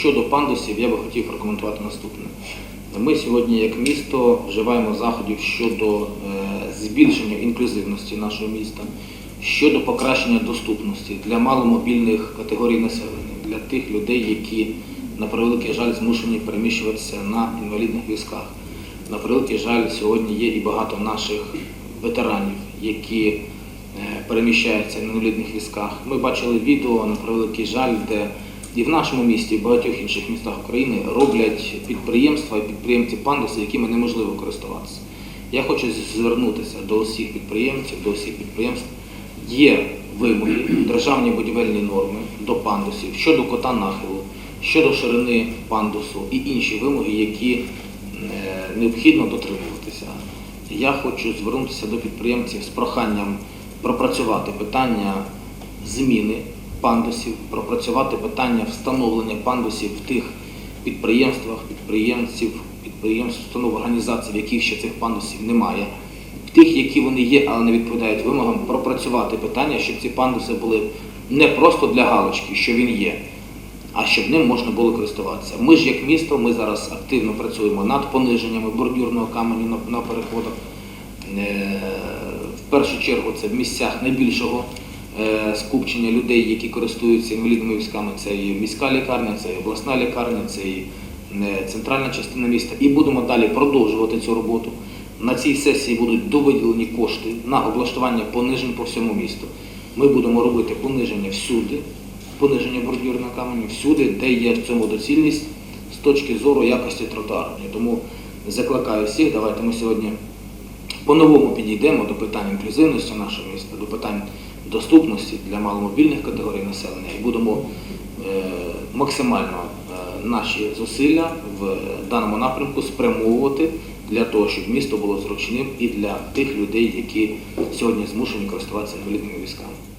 щодо пандусів я би хотів прокоментувати наступне. Ми сьогодні, як місто, вживаємо заходів щодо е, збільшення інклюзивності нашого міста, щодо покращення доступності для маломобільних категорій населення, для тих людей, які на превеликий жаль змушені переміщуватися на інвалідних візках. На превеликий жаль, сьогодні є і багато наших ветеранів, які е, переміщаються на інвалідних візках. Ми бачили відео на превеликий жаль, де і в нашому місті, і в багатьох інших містах України роблять підприємства і підприємці пандуси, якими неможливо користуватися. Я хочу звернутися до усіх підприємців, до усіх підприємств. Є вимоги, державні будівельні норми до пандусів щодо кота нахилу, щодо ширини пандусу і інші вимоги, які е, необхідно дотримуватися. Я хочу звернутися до підприємців з проханням пропрацювати питання зміни пандусів, пропрацювати питання встановлення пандусів в тих підприємствах, підприємців, підприємств, установ, організацій, в яких ще цих пандусів немає. В тих, які вони є, але не відповідають вимогам, пропрацювати питання, щоб ці пандуси були не просто для галочки, що він є, а щоб ним можна було користуватися. Ми ж як місто, ми зараз активно працюємо над пониженнями бордюрного каменю на, переходах. Е, В першу чергу це в місцях найбільшого скупчення людей, які користуються інвалідними військами. Це і міська лікарня, це і обласна лікарня, це і е, центральна частина міста. І будемо далі продовжувати цю роботу. На цій сесії будуть довиділені кошти на облаштування понижень по всьому місту. Ми будемо робити пониження всюди, пониження бордюрного каменю всюди, де є в цьому доцільність з точки зору якості тротуару. Тому закликаю всіх, давайте ми сьогодні по-новому підійдемо до питань інклюзивності нашого міста, до питань доступності для маломобільних категорій населення і будемо е, максимально е, наші зусилля в даному напрямку спрямовувати для того, щоб місто було зручним і для тих людей, які сьогодні змушені користуватися інвалідними візками.